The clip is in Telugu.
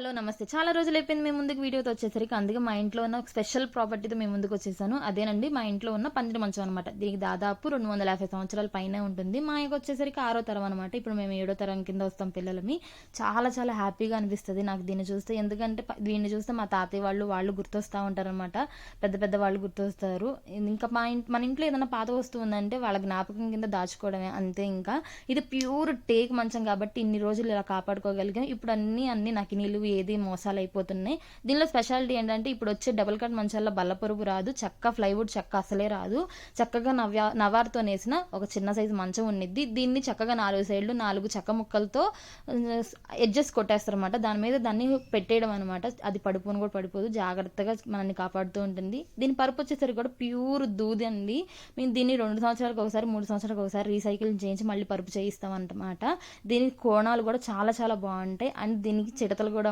హలో నమస్తే. చాలా రోజులు అయిపోయింది మేము ముందుకు వీడియోతో వచ్చేసరికి. అందుకే మా ఇంట్లో ఉన్న స్పెషల్ ప్రాపర్టీతో మేము ముందుకు వచ్చేసాను. అదేనండి మా ఇంట్లో ఉన్న పందిరి మంచం అనమాట దీనికి దాదాపు రెండు వందల యాభై సంవత్సరాల పైనే ఉంటుంది. మా యొక్క వచ్చేసరికి ఆరో తరం అనమాట ఇప్పుడు మేము ఏడో తరం కింద వస్తాం పిల్లలమి. చాలా చాలా హ్యాపీగా అనిపిస్తుంది నాకు దీన్ని చూస్తే. ఎందుకంటే దీన్ని చూస్తే మా తాతయ్య వాళ్ళు వాళ్ళు గుర్తొస్తూ ఉంటారు అనమాట పెద్ద పెద్ద వాళ్ళు గుర్తొస్తారు. ఇంకా మా ఇంట్ మన ఇంట్లో ఏదైనా పాత వస్తువు ఉందంటే వాళ్ళ జ్ఞాపకం కింద దాచుకోవడమే అంతే ఇంకా. ఇది ప్యూర్ టేక్ మంచం కాబట్టి ఇన్ని రోజులు ఇలా కాపాడుకోగలిగాం ఇప్పుడు అన్ని అన్ని నాకు నిలువు ఏది మోసాలు అయిపోతున్నాయి దీనిలో స్పెషాలిటీ ఏంటంటే ఇప్పుడు వచ్చే డబుల్ కట్ మంచాల్లో బల్లపరుపు రాదు చక్క ప్లైవుడ్ చెక్క అసలే రాదు. చక్కగా నవ్యా నవార్తో నేసిన ఒక చిన్న సైజు మంచం ఉండిద్ది దీన్ని చక్కగా నాలుగు సైడ్లు నాలుగు చెక్క ముక్కలతో ఎడ్జెస్ కొట్టేస్తారన్నమాట. దాని మీద దాన్ని పెట్టేయడం అనమాట అది పడిపోను కూడా పడిపోదు. జాగ్రత్తగా మనల్ని కాపాడుతూ ఉంటుంది. దీని పరుపు వచ్చేసరికి కూడా ప్యూర్ దూది అండి. మేము దీన్ని రెండు సంవత్సరాలకు ఒకసారి మూడు సంవత్సరాలకు ఒకసారి రీసైకిల్ చేయించి మళ్ళీ పరుపు చేయిస్తాం అనమాట దీని కోణాలు కూడా చాలా చాలా బాగుంటాయి. అండ్ దీనికి చిడతలు కూడా